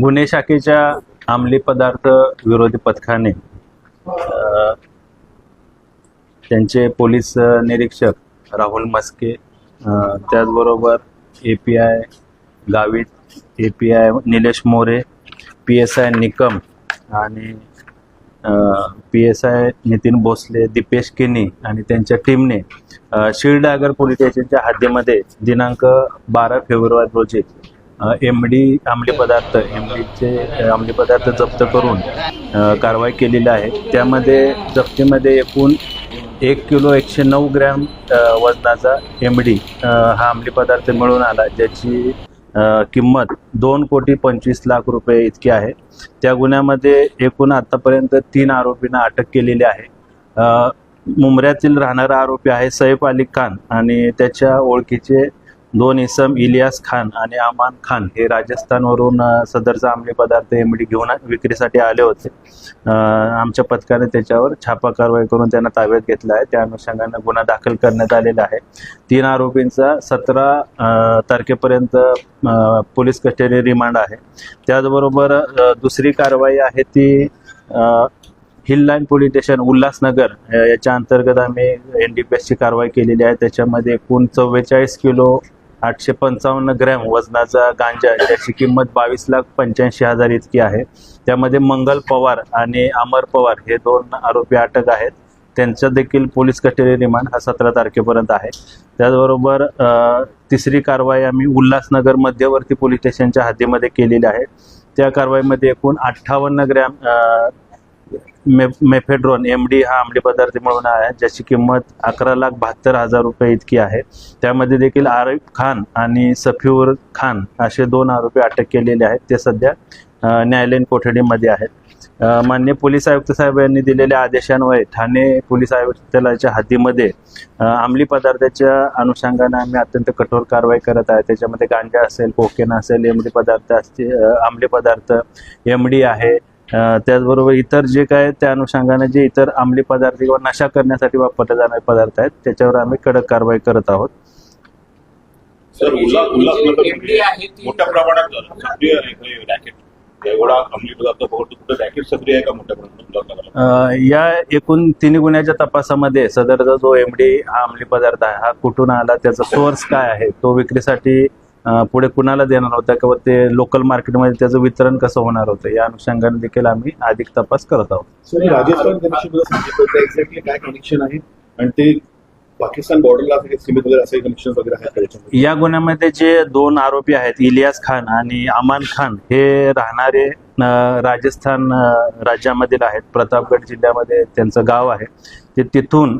गुन्हे शाखेच्या अंमली पदार्थ विरोधी पथकाने त्यांचे पोलीस निरीक्षक राहुल मस्के त्याचबरोबर A P I Gavit A P I Nilesh More P S I Nikam आणि P S I Nitin Bhosale Deepesh Keni आणि त्यांच्या टीमने अ, शिरडागर पोलीस स्टेशनच्या हद्दीमध्ये दिनांक बारा फेब्रुवारी रोजी एम डी अंमली पदार्थ एमडीचे अंमली पदार्थ जप्त करून कारवाई केलेली आहे. त्यामध्ये जप्तीमध्ये एकूण एक किलो एकशे नऊ ग्रॅम वजनाचा एम डी हा अंमली पदार्थ मिळून आला ज्याची किंमत दोन कोटी पंचवीस लाख रुपये इतकी आहे. त्या गुन्ह्यामध्ये एकूण आतापर्यंत तीन आरोपींना अटक केलेली आहे. मुंबऱ्यातील राहणारा आरोपी आहे सैफ अली खान आणि त्याच्या ओळखीचे दोन इसम इलियास खान आणि अमान खान हे राजस्थानवरून सदरचा अंमली पदार्थ एमडी घेऊन विक्रीसाठी आले होते. आमच्या पथकाने त्याच्यावर छापा कारवाई करून त्यांना ताब्यात घेतला आहे. त्या अनुषंगाने गुन्हा दाखल करण्यात आलेला आहे. तीन आरोपींचा सतरा तारखेपर्यंत पोलीस कस्टडी रिमांड आहे. त्याचबरोबर दुसरी कारवाई आहे ती hill line police station Ulhasnagar याच्या अंतर्गत आम्ही एन डी पी एसची कारवाई केलेली आहे. त्याच्यामध्ये एकूण चव्वेचाळीस किलो आठशे पंचावन्न ग्रॅम वजनाचा गांजा ज्याची किंमत बावीस लाख पंच्याऐंशी हजार इतकी आहे. त्यामध्ये मंगल पवार आणि अमर पवार हे दोन आरोपी अटक आहेत. त्यांचं देखील पोलीस कस्टडी रिमांड हा सतरा तारखेपर्यंत आहे. त्याचबरोबर तिसरी कारवाई आम्ही उल्हासनगर मध्यवर्ती पोलीस स्टेशनच्या हद्दीमध्ये केलेली आहे. त्या कारवाईमध्ये एकूण अठ्ठावन्न ग्रॅम मे मेफेड्रॉन एम डी हा अंमली पदार्थ मिळून आहे ज्याची किंमत अकरा लाख बहात्तर हजार रुपये इतकी आहे. त्यामध्ये देखील आरिफ खान आणि सफीवर खान असे दोन आरोपी अटक केलेले आहेत. ते सध्या न्यायालयीन कोठडीमध्ये आहेत. मान्य पोलीस आयुक्त साहेब यांनी दिलेल्या आदेशान्वये ठाणे पोलीस आयुक्तालयाच्या हद्दीमध्ये अंमली पदार्थाच्या अनुषंगाने आम्ही अत्यंत कठोर कारवाई करत आहे. त्याच्यामध्ये गांजा असेल कोकेन असेल एमडी पदार्थ असतील अंमली पदार्थ एम डी आहे त्याचबरोबर इतर जे काय त्या अनुषंगाने जे इतर अंमली पदार्थ किंवा नशा करण्यासाठी वापरले जाणारे पदार्थ आहेत त्याच्यावर आम्ही कडक कारवाई करत आहोत. एमडी ती मोठ्या प्रमाणात हे या एकूण तिन्ही गुन्ह्याच्या तपासामध्ये सदरचा जो एम डी हा अंमली पदार्थ आहे हा कुठून आला त्याचा सोर्स काय आहे तो विक्रीसाठी पुढे कुणाला देणार होता किंवा ते लोकल मार्केटमध्ये त्याचं वितरण कसं होणार होतं? या अनुषंगाने देखील आम्ही अधिक तपास करत आहोत. राजस्थान कनेक्शन एक्झॅक्टली काय आहे? आणि ते पाकिस्तान बॉर्डरला या गुन्ह्यामध्ये जे दोन आरोपी आहेत इलियास खान आणि अमान खान हे राहणारे राजस्थान राज्यामधील आहेत. प्रतापगड जिल्ह्यामध्ये त्यांचं गाव आहे. ते तिथून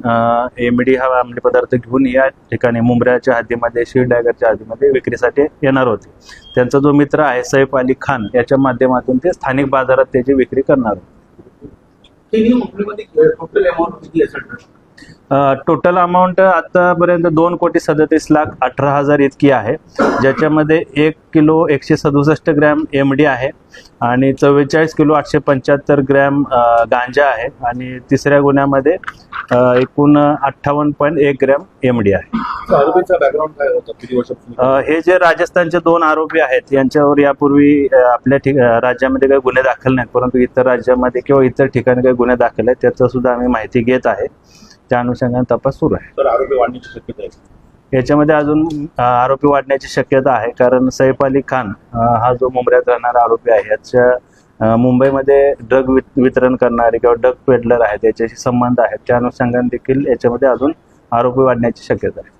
एमडी हा अंमली पदार्थ घेऊन या ठिकाणी मुंबऱ्याच्या हद्दीमध्ये शिरडागरच्या हद्दीमध्ये विक्रीसाठी येणार होते. त्यांचा जो मित्र आहे सैफ अली खान याच्या माध्यमातून ते स्थानिक बाजारात त्याची विक्री करणार होते. टोटल अमाऊंट आतापर्यंत दोन कोटी सदतीस लाख अठरा हजार इतकी आहे. ज्याच्यामध्ये एक किलो एकशे सदुसष्ट ग्रॅम एम डी आहे आणि चव्वेचाळीस किलो आठशे पंच्याहत्तर ग्रॅम गांजा आहे आणि तिसऱ्या गुन्ह्यामध्ये एकूण अठ्ठावन्न पॉईंट एक ग्रॅम एम डी आहे. हे जे राजस्थानचे दोन आरोपी आहेत यांच्यावर यापूर्वी आपल्या ठिक राज्यामध्ये काही गुन्हे दाखल नाहीत परंतु इतर राज्यामध्ये किंवा इतर ठिकाणी काही गुन्हे दाखल आहेत त्याचं सुद्धा आम्ही माहिती घेत आहे. त्या अनुषंगाने तपास सुरू आहे. तर आरोपी वाढण्याची शक्यता आहे याच्यामध्ये अजून आरोपी वाढण्याची शक्यता आहे. कारण सैफ अली खान हा जो मुंबईत राहणारा आरोपी आहे याच्या मुंबईमध्ये ड्रग वितरण करणारे किंवा ड्रग पेडलर आहेत याच्याशी संबंध आहेत. त्या अनुषंगाने देखील याच्यामध्ये अजून आरोपी वाढण्याची शक्यता आहे.